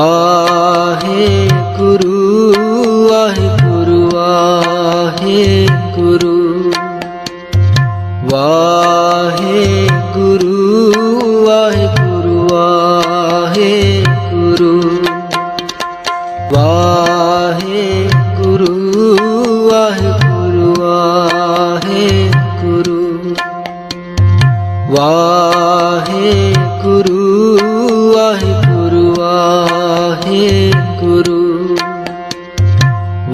आहे गुरु आहे गुरु आहे गुरु वाहे गुरु आहे गुरु आहे गुरु वाहे गुरु आहे गुरु आहे गुरु वाहे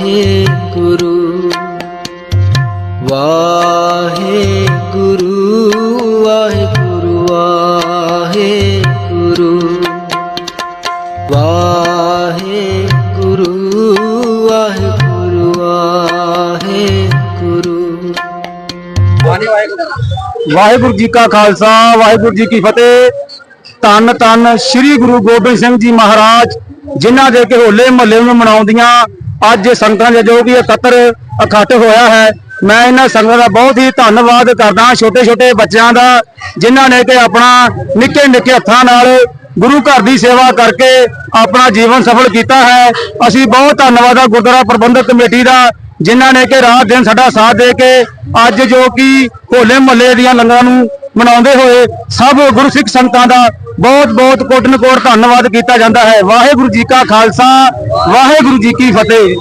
ਵਾਹੇ ਗੁਰੂ ਵਾਹੇ ਗੁਰੂ ਵਾਹੇ ਗੁਰੂ ਵਾਹੇ ਗੁਰੂ ਵਾਹੇ ਗੁਰੂ ਵਾਹੇ ਗੁਰੂ ਵਾਹੇ ਗੁਰੂ। ਵਾਹਿਗੁਰੂ ਜੀ ਕਾ ਖਾਲਸਾ ਵਾਹਿਗੁਰੂ ਜੀ ਕੀ ਫਤਿਹ। ਧੰਨ ਧੰਨ ਸ੍ਰੀ ਗੁਰੂ ਗੋਬਿੰਦ ਸਿੰਘ ਜੀ ਮਹਾਰਾਜ ਜਿਨ੍ਹਾਂ ਦੇ ਕਿ ਹੋਲੇ ਮਹੱਲੇ ਨੂੰ ਮਨਾਉਂਦੀਆਂ ਅੱਜ ਸੰਗਤਾਂ ਦੇ ਜੋ ਕਿ ਇਕੱਤਰ ਇਕੱਠ ਹੋਇਆ ਹੈ, ਮੈਂ ਇਹਨਾਂ ਸੰਗਤਾਂ ਦਾ ਬਹੁਤ ਹੀ ਧੰਨਵਾਦ ਕਰਦਾ ਛੋਟੇ ਛੋਟੇ ਬੱਚਿਆਂ ਦਾ, ਜਿਨ੍ਹਾਂ ਨੇ ਕਿ ਆਪਣਾ ਨਿੱਕੇ ਨਿੱਕੇ ਹੱਥਾਂ ਨਾਲ ਗੁਰੂ ਘਰ ਦੀ ਸੇਵਾ ਕਰਕੇ ਆਪਣਾ ਜੀਵਨ ਸਫਲ ਕੀਤਾ ਹੈ। ਅਸੀਂ ਬਹੁਤ ਧੰਨਵਾਦ ਆ ਗੁਰਦੁਆਰਾ ਪ੍ਰਬੰਧਕ ਕਮੇਟੀ ਦਾ, ਜਿਨ੍ਹਾਂ ਨੇ ਕਿ ਰਾਤ ਦਿਨ ਸਾਡਾ ਸਾਥ ਦੇ ਕੇ ਅੱਜ ਜੋ ਕਿ ਹੋਲੇ ਮਹੱਲੇ ਦੀਆਂ ਲੰਗਰਾਂ ਨੂੰ ਮਨਾਉਂਦੇ ਹੋਏ ਸਭ ਗੁਰਸਿੱਖ ਸੰਗਤਾਂ ਦਾ ਬਹੁਤ ਬਹੁਤ ਕੋਟਨ ਕੋਟ ਧੰਨਵਾਦ ਕੀਤਾ ਜਾਂਦਾ ਹੈ। ਵਾਹਿਗੁਰੂ ਜੀ ਕਾ ਖਾਲਸਾ, ਵਾਹਿਗੁਰੂ ਜੀ ਕੀ ਫਤਿਹ।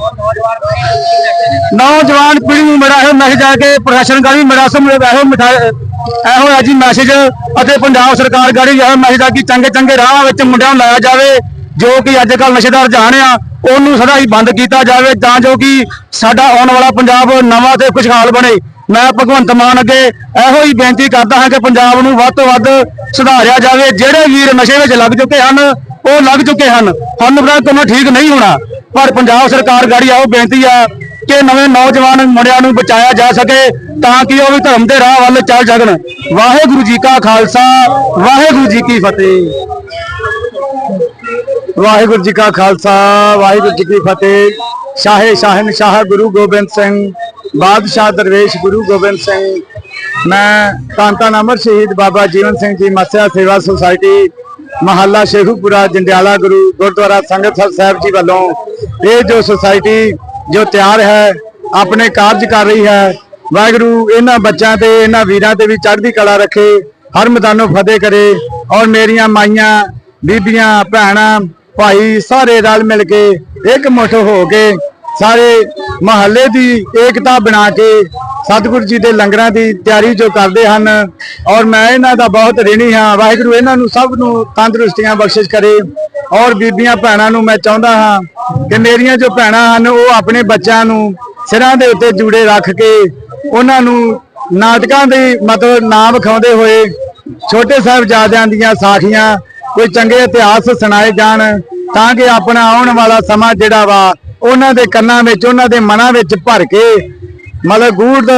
ਨੌਜਵਾਨ ਪੀੜ੍ਹੀ ਨੂੰ ਮੇਰਾ ਇਹ ਮੈਸੇਜ ਆ ਕੇ ਪ੍ਰਸ਼ਾਸਨ ਗਾੜੀ ਮੇਰਾ ਸਮ ਇਹੋ ਮਿਠਾਈ ਇਹੋ ਹੈ ਜੀ ਮੈਸੇਜ ਅਤੇ ਪੰਜਾਬ ਸਰਕਾਰ ਗਾੜੀ ਇਹੋ ਮੈਸੇਜ ਆ ਕਿ ਚੰਗੇ ਚੰਗੇ ਰਾਹਾਂ ਵਿੱਚ ਮੁੰਡਿਆਂ ਨੂੰ ਲਾਇਆ ਜਾਵੇ, ਜੋ ਕਿ ਅੱਜ ਕੱਲ ਨਸ਼ੇ ਦਾ ਰੁਝਾਨ ਆ, ਉਹਨੂੰ ਸਦਾ ਹੀ ਬੰਦ ਕੀਤਾ ਜਾਵੇ, ਤਾਂ ਜੋ ਕਿ ਸਾਡਾ ਆਉਣ ਵਾਲਾ ਪੰਜਾਬ ਨਵਾਂ ਤੇ ਖੁਸ਼ਹਾਲ ਬਣੇ। ਮੈਂ ਭਗਵੰਤ ਮਾਨ ਅੱਗੇ ਇਹੋ ਹੀ ਬੇਨਤੀ ਕਰਦਾ ਹਾਂ ਕਿ ਪੰਜਾਬ ਨੂੰ ਵੱਧ ਤੋਂ ਵੱਧ ਸੁਧਾਰਿਆ ਜਾਵੇ। ਜਿਹੜੇ ਵੀਰ ਨਸ਼ੇ ਵਿੱਚ ਲੱਗ ਚੁੱਕੇ ਹਨ, ਉਹ ਲੱਗ ਚੁੱਕੇ ਹਨ। ਸਾਨੂੰ ਬਰਾ ਕੋਈ ਠੀਕ ਨਹੀਂ ਹੋਣਾ, ਪਰ ਪੰਜਾਬ ਸਰਕਾਰ ਗਾੜੀ ਆਓ, ਬੇਨਤੀ ਆ ਕਿ ਨਵੇਂ ਨੌਜਵਾਨ ਮੁੰਡਿਆਂ ਨੂੰ ਬਚਾਇਆ ਜਾ ਸਕੇ ਤਾਂ ਕਿ ਉਹ ਵੀ ਧਰਮ ਦੇ ਰਾਹ ਵੱਲ ਚੱਲ ਸਕਣ ਵਾਹਿਗੁਰੂ ਜੀ ਕਾ ਖਾਲਸਾ, ਵਾਹਿਗੁਰੂ ਜੀ ਕੀ ਫਤਿਹ। ਵਾਹਿਗੁਰੂ ਜੀ ਕਾ ਖਾਲਸਾ, ਵਾਹਿਗੁਰੂ ਜੀ ਕੀ ਫਤਿਹ। ਸ਼ਾਹੇ ਸ਼ਾਹਨ ਸ਼ਾਹ ਗੁਰੂ ਗੋਬਿੰਦ ਸਿੰਘ ਬਾਦਸ਼ਾਹ ਦਰਵੇਸ਼ ਗੁਰੂ ਗੋਬਿੰਦ ਸਿੰਘ, ਮੈਂ ਕਾਂਤਾ ਨਾਮਰ ਸ਼ਹੀਦ ਬਾਬਾ ਜੀਵਨ ਸਿੰਘ ਜੀ ਮੱਸਿਆ ਸੇਵਾ ਸੁਸਾਇਟੀ, ਮਹੱਲਾ ਸ਼ੇਖੂਪੁਰਾ, ਜੰਡਿਆਲਾ ਗੁਰੂ ਗੁਰਦੁਆਰਾ ਸੰਗਤ ਸਾਹਿਬ ਜੀ ਵੱਲੋਂ ਇਹ ਜੋ ਸੁਸਾਇਟੀ ਜੋ ਤਿਆਰ ਹੈ, ਆਪਣੇ ਕਾਰਜ ਕਰ ਰਹੀ ਹੈ, ਵਾਹਿਗੁਰੂ ਇਹਨਾਂ ਬੱਚਿਆਂ ਤੇ, ਇਹਨਾਂ ਵੀਰਾਂ ਤੇ ਵੀ ਚੜ੍ਹਦੀ ਕਲਾ ਰੱਖੇ, ਹਰ ਮੈਦਾਨੋਂ ਫਤਿਹ ਕਰੇ ਔਰ ਮੇਰੀਆਂ ਮਾਈਆਂ, ਬੀਬੀਆਂ, ਭੈਣਾਂ, ਭਾਈ ਸਾਰੇ ਰਲ ਮਿਲ ਕੇ ਇੱਕ ਮੁੱਠ ਹੋ ਕੇ ਸਾਰੇ ਮਹੱਲੇ ਦੀ ਏਕਤਾ ਬਣਾ ਕੇ ਸਤਿਗੁਰੂ ਜੀ ਦੇ ਲੰਗਰਾਂ ਦੀ ਤਿਆਰੀ ਜੋ ਕਰਦੇ ਹਨ ਔਰ ਮੈਂ ਇਹਨਾਂ ਦਾ ਬਹੁਤ ਰਿਣੀ ਹਾਂ, ਵਾਹਿਗੁਰੂ ਇਹਨਾਂ ਨੂੰ ਸਭ ਨੂੰ ਤੰਦਰੁਸਤੀਆਂ ਬਖਸ਼ਿਸ਼ ਕਰੇ ਔਰ ਬੀਬੀਆਂ ਭੈਣਾਂ ਨੂੰ ਮੈਂ ਚਾਹੁੰਦਾ ਹਾਂ ਕਿ ਮੇਰੀਆਂ ਜੋ ਭੈਣਾਂ ਹਨ ਉਹ ਆਪਣੇ ਬੱਚਿਆਂ ਨੂੰ ਸਿਰਾਂ ਦੇ ਉੱਤੇ ਜੂੜੇ ਰੱਖ ਕੇ ਉਹਨਾਂ ਨੂੰ ਨਾਟਕਾਂ ਦੀ ਮਤਲਬ ਨਾਮ ਵਿਖਾਉਂਦੇ ਹੋਏ ਛੋਟੇ ਸਾਹਿਬਜ਼ਾਦਿਆਂ ਦੀਆਂ ਸਾਖੀਆਂ ਕੋਈ ਚੰਗੇ ਇਤਿਹਾਸ ਸੁਣਾਏ ਜਾਣ ਤਾਂ ਕਿ ਆਪਣਾ ਆਉਣ ਵਾਲਾ ਸਮਾਂ ਜਿਹੜਾ ਵਾ ਉਹਨਾਂ ਦੇ ਕੰਨਾਂ ਵਿੱਚ, ਉਹਨਾਂ ਦੇ ਮਨਾਂ ਵਿੱਚ ਭਰ ਕੇ ਮਤਲਬ ਗੂੜ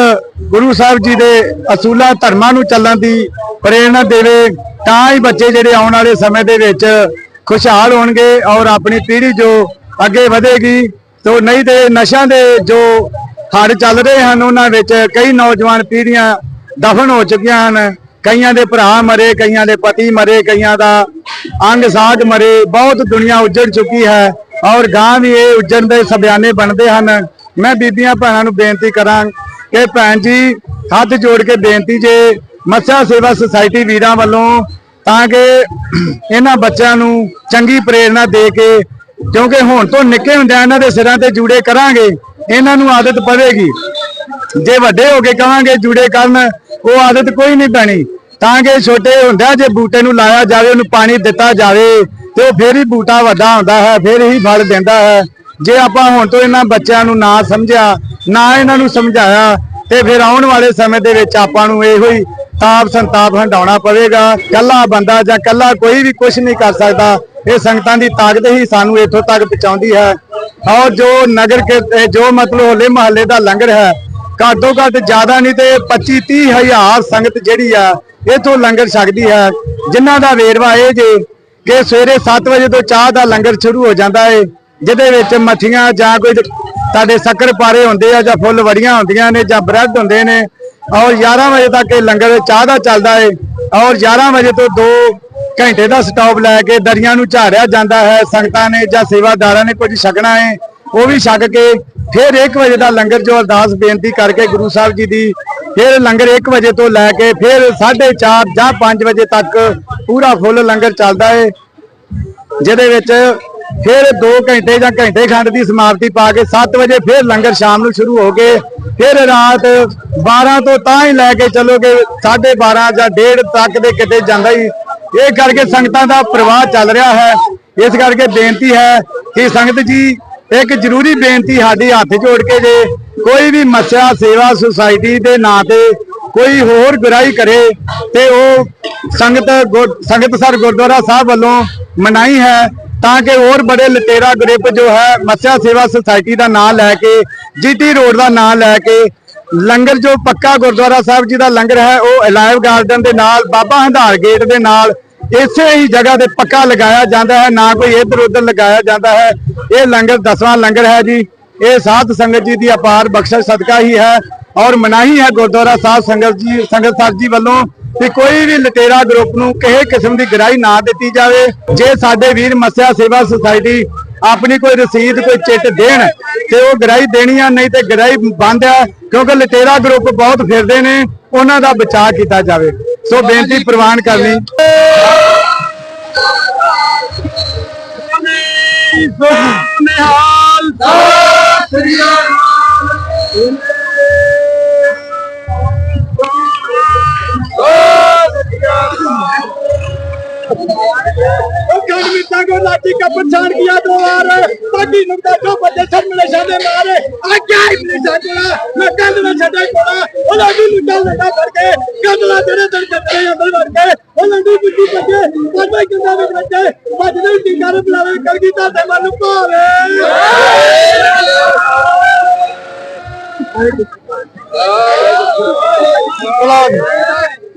ਗੁਰੂ ਸਾਹਿਬ ਜੀ ਦੇ ਅਸੂਲਾਂ, ਧਰਮਾਂ ਨੂੰ ਚੱਲਣ ਦੀ ਪ੍ਰੇਰਣਾ ਦੇਵੇ, ਤਾਂ ਹੀ ਬੱਚੇ ਜਿਹੜੇ ਆਉਣ ਵਾਲੇ ਸਮੇਂ ਦੇ ਵਿੱਚ ਖੁਸ਼ਹਾਲ ਹੋਣਗੇ ਔਰ ਆਪਣੀ ਪੀੜ੍ਹੀ ਜੋ ਅੱਗੇ ਵਧੇਗੀ। ਤੋ ਨਹੀਂ ਤੇ ਨਸ਼ਿਆਂ ਦੇ ਜੋ ਹੜ ਚੱਲ ਰਹੇ ਹਨ, ਉਹਨਾਂ ਵਿੱਚ ਕਈ ਨੌਜਵਾਨ ਪੀੜ੍ਹੀਆਂ ਦਫਨ ਹੋ ਚੁੱਕੀਆਂ ਹਨ। ਕਈਆਂ ਦੇ ਭਰਾ ਮਰੇ, ਕਈਆਂ ਦੇ ਪਤੀ ਮਰੇ, ਕਈਆਂ ਦਾ ਅੰਗ ਸਾਗ ਮਰੇ। ਬਹੁਤ ਦੁਨੀਆ ਉੱਜੜ ਚੁੱਕੀ ਹੈ। ਔਰ ਗਾਂ ਵੀ ਇਹ ਉੱਜਣ ਦੇ ਸਬਿਆਨੇ ਬਣਦੇ ਹਨ। ਮੈਂ ਬੀਬੀਆਂ ਭੈਣਾਂ ਨੂੰ ਬੇਨਤੀ ਕਰਾਂ ਕਿ ਭੈਣ ਜੀ, ਹੱਥ ਜੋੜ ਕੇ ਬੇਨਤੀ ਜੇ ਮੱਸਿਆ ਸੇਵਾ ਸੁਸਾਇਟੀ ਵੀਰਾਂ ਵੱਲੋਂ ਤਾਂ ਕਿ ਇਹਨਾਂ ਬੱਚਿਆਂ ਨੂੰ ਚੰਗੀ ਪ੍ਰੇਰਣਾ ਦੇ ਕੇ, ਕਿਉਂਕਿ ਹੁਣ ਤੋਂ ਨਿੱਕੇ ਹੁੰਦਿਆਂ ਇਹਨਾਂ ਦੇ ਸਿਰਾਂ ਤੇ ਜੂੜੇ ਕਰਾਂਗੇ, ਇਹਨਾਂ ਨੂੰ ਆਦਤ ਪਵੇਗੀ। ਜੇ ਵੱਡੇ ਹੋ ਕੇ ਕਵਾਂਗੇ ਜੂੜੇ ਕਰਨ, ਉਹ ਆਦਤ ਕੋਈ ਨਹੀਂ ਬਣੀ ਤਾਂ ਕਿ ਛੋਟੇ ਹੁੰਦਿਆਂ ਜੇ ਬੂਟੇ ਨੂੰ ਲਾਇਆ ਜਾਵੇ, ਉਹਨੂੰ ਪਾਣੀ ਦਿੱਤਾ ਜਾਵੇ ਤੇ ਉਹ ਫੇਰ ਹੀ ਬੂਟਾ ਵੱਡਾ ਹੁੰਦਾ ਹੈ, ਫੇਰ ਹੀ ਫਲ ਦਿੰਦਾ ਹੈ। ਜੇ ਆਪਾਂ ਹੁਣ ਤੋਂ ਇਹਨਾਂ ਬੱਚਿਆਂ ਨੂੰ ਨਾ ਸਮਝਿਆ, ਨਾ ਇਹਨਾਂ ਨੂੰ ਸਮਝਾਇਆ, ਤੇ ਫਿਰ ਆਉਣ ਵਾਲੇ ਸਮੇਂ ਦੇ ਵਿੱਚ ਆਪਾਂ ਨੂੰ ਇਹੋ ਹੀ ਤਾਪ ਸੰਤਾਪ ਹੰਡਾਉਣਾ ਪਵੇਗਾ। ਕੱਲਾ ਬੰਦਾ ਜਾਂ ਕੱਲਾ ਕੋਈ ਵੀ ਕੁਝ ਨਹੀਂ ਕਰ ਸਕਦਾ। ਇਹ ਸੰਗਤਾਂ ਦੀ ਤਾਕਤ ਹੀ ਸਾਨੂੰ ਇੱਥੋਂ ਤੱਕ ਪਹੁੰਚਾਉਂਦੀ ਹੈ। ਔਰ ਜੋ ਨਗਰ ਕੇ ਜੋ ਮਤਲਬ ਹੋਲੇ ਮਹੱਲੇ ਦਾ ਲੰਗਰ ਹੈ, ਘੱਟੋ ਘੱਟ ਜ਼ਿਆਦਾ ਨਹੀਂ ਤੇ 25 30 ਹਜ਼ਾਰ ਸੰਗਤ ਜਿਹੜੀ ਆ, ਇਥੋਂ ਲੰਗਰ ਛਕਦੀ ਹੈ। ਜਿਨ੍ਹਾਂ ਦਾ ਵੇਰਵਾ ਇਹ ਜੇ ਕਿ ਸਵੇਰੇ 7 ਵਜੇ ਤੋਂ ਚਾਹ ਦਾ ਲੰਗਰ ਸ਼ੁਰੂ ਹੋ ਜਾਂਦਾ ਏ, ਜਿਹਦੇ ਵਿੱਚ ਮੱਠੀਆਂ ਜਾਂ ਕੋਈ ਤੁਹਾਡੇ ਸ਼ੱਕਰ ਪਾਰੇ ਹੁੰਦੇ ਆ ਜਾਂ ਫੁੱਲ ਵੜੀਆਂ ਹੁੰਦੀਆਂ ਨੇ ਜਾਂ ਬ੍ਰੈਡ ਹੁੰਦੇ ਨੇ, ਔਰ 11 ਵਜੇ ਤੱਕ ਇਹ ਲੰਗਰ ਚਾਹ ਦਾ ਚੱਲਦਾ ਏ, ਔਰ 11 ਵਜੇ ਤੋਂ 2 ਘੰਟੇ ਦਾ ਸਟਾਪ ਲੈ ਕੇ ਦਰੀਆਂ ਨੂੰ ਝਾੜਿਆ ਜਾਂਦਾ ਹੈ, ਸੰਗਤਾਂ ਨੇ ਜਾਂ ਸੇਵਾਦਾਰਾਂ ਨੇ ਕੁਝ ਛਕਣਾ ਏ, ਉਹ ਵੀ ਛਕ ਕੇ ਫਿਰ 1 ਵਜੇ ਦਾ ਲੰਗਰ ਜੋ ਅਰਦਾਸ ਬੇਨਤੀ ਕਰਕੇ ਗੁਰੂ ਸਾਹਿਬ ਜੀ ਦੀ ਫਿਰ ਲੰਗਰ 1 ਵਜੇ ਤੋਂ ਲੈ ਕੇ ਫਿਰ 4:30 ਜਾਂ 5 ਵਜੇ ਤੱਕ ਪੂਰਾ ਫੁੱਲ ਲੰਗਰ ਚੱਲਦਾ ਏ, ਜਿਹਦੇ ਵਿੱਚ ਫਿਰ 2 ਘੰਟੇ ਜਾਂ ਘੰਟੇ ਖੰਡ ਦੀ ਸਮਾਪਤੀ ਪਾ ਕੇ 7 ਵਜੇ ਫਿਰ ਲੰਗਰ ਸ਼ਾਮ ਨੂੰ ਸ਼ੁਰੂ ਹੋ ਕੇ ਫਿਰ ਰਾਤ 12 ਤੋਂ ਤਾਂ ਹੀ ਲੈ ਕੇ ਚੱਲੋਗੇ 12:30 ਜਾਂ 1:30 ਤੱਕ ਦੇ ਕਿਤੇ ਜਾਂਦਾ ਹੀ। ਇਹ ਕਰਕੇ ਸੰਗਤਾਂ ਦਾ ਪ੍ਰਵਾਹ ਚੱਲ ਰਿਹਾ ਹੈ। ਇਸ ਕਰਕੇ ਬੇਨਤੀ ਹੈ ਕਿ ਸੰਗਤ ਜੀ ਇੱਕ ਜ਼ਰੂਰੀ ਬੇਨਤੀ ਸਾਡੀ ਹੱਥ ਜੋੜ ਕੇ ਜੇ ਕੋਈ ਵੀ ਮੱਸਿਆ ਸੇਵਾ ਸੁਸਾਇਟੀ ਦੇ ਨਾਂ ਤੇ ਕੋਈ ਹੋਰ ਗੁਰਾਈ ਕਰੇ ਤੇ ਉਹ ਸੰਗਤ ਗੁਰ- ਸੰਗਤਸਰ ਗੁਰਦੁਆਰਾ ਸਾਹਿਬ ਵੱਲੋਂ ਮਨਾਈ ਹੈ, ਤਾਂ ਕਿ ਹੋਰ ਬੜੇ ਲਟੇਰਾ ਗਰੁੱਪ ਜੋ ਹੈ ਮੱਸਿਆ ਸੇਵਾ ਸੁਸਾਇਟੀ ਦਾ ਨਾਂ ਲੈ ਕੇ, ਜੀਟੀ ਰੋਡ ਦਾ ਨਾਂ ਲੈ ਕੇ, ਲੰਗਰ ਜੋ ਪੱਕਾ ਗੁਰਦੁਆਰਾ ਸਾਹਿਬ ਜੀ ਦਾ ਲੰਗਰ ਹੈ, ਉਹ ਅਲਾਈਵ ਗਾਰਡਨ ਦੇ ਨਾਲ, ਬਾਬਾ ਹੰਧਾਰ ਗੇਟ ਦੇ ਨਾਲ ਇਸੇ ਹੀ ਜਗ੍ਹਾ ਤੇ ਪੱਕਾ ਲਗਾਇਆ ਜਾਂਦਾ ਹੈ, ਨਾ ਕੋਈ ਇੱਧਰ ਉੱਧਰ ਲਗਾਇਆ ਜਾਂਦਾ ਹੈ। ਇਹ ਲੰਗਰ ਦਸਵਾਂ ਲੰਗਰ ਹੈ ਜੀ। ਇਹ ਸਾਧ ਸੰਗਤ ਜੀ ਦੀ ਅਪਾਰ ਬਖਸ਼ਿਸ਼ ਸਦਕਾ ਹੀ ਹੈ ਔਰ ਮਨਾਹੀ ਹੈ ਗੁਰਦੁਆਰਾ ਸਾਹਿਬ ਸੰਗਤ ਜੀ, ਸੰਗਤ ਸਾਹਿਬ ਜੀ ਵੱਲੋਂ ਕਿ ਕੋਈ ਵੀ ਲਟੇਰਾ ਗਰੁੱਪ ਨੂੰ ਕਿਸੇ ਕਿਸਮ ਦੀ ਗਰਾਈ ਨਾ ਦਿੱਤੀ ਜਾਵੇ। ਜੇ ਸਾਡੇ ਵੀਰ ਮੱਸਿਆ ਸੇਵਾ ਸੁਸਾਇਟੀ ਆਪਣੀ ਕੋਈ ਰਸੀਦ, ਕੋਈ ਚਿੱਟ ਦੇਣ ਤੇ ਉਹ ਗਰਾਈ ਦੇਣੀ ਆ, ਨਹੀਂ ਤੇ ਗਰਾਈ ਬੰਦ ਆ, ਕਿਉਂਕਿ ਲਟੇਰਾ ਗਰੁੱਪ ਬਹੁਤ ਫਿਰਦੇ ਨੇ, ਉਹਨਾਂ ਦਾ ਬਚਾਅ ਕੀਤਾ ਜਾਵੇ। ਸੋ ਬੇਨਤੀ ਪ੍ਰਵਾਨ ਕਰਨੀ ਨਿਹਾਲ गढ़ मिटा को लाठी का परेशान किया दो बार ताकि नुकता जो बच्चे सब मिले सादे मारे आ क्या ही मिले सादे मैं कंध में छड़ा कोड़ा ओ लाठी निकाल लगा करके कंध ला तेरे दर के तेरे अंदर भर के ओ लाठी बुद्धि बचे बाबा कंधा में बचे बजने की कर बुलावे कर की ताते मन पावे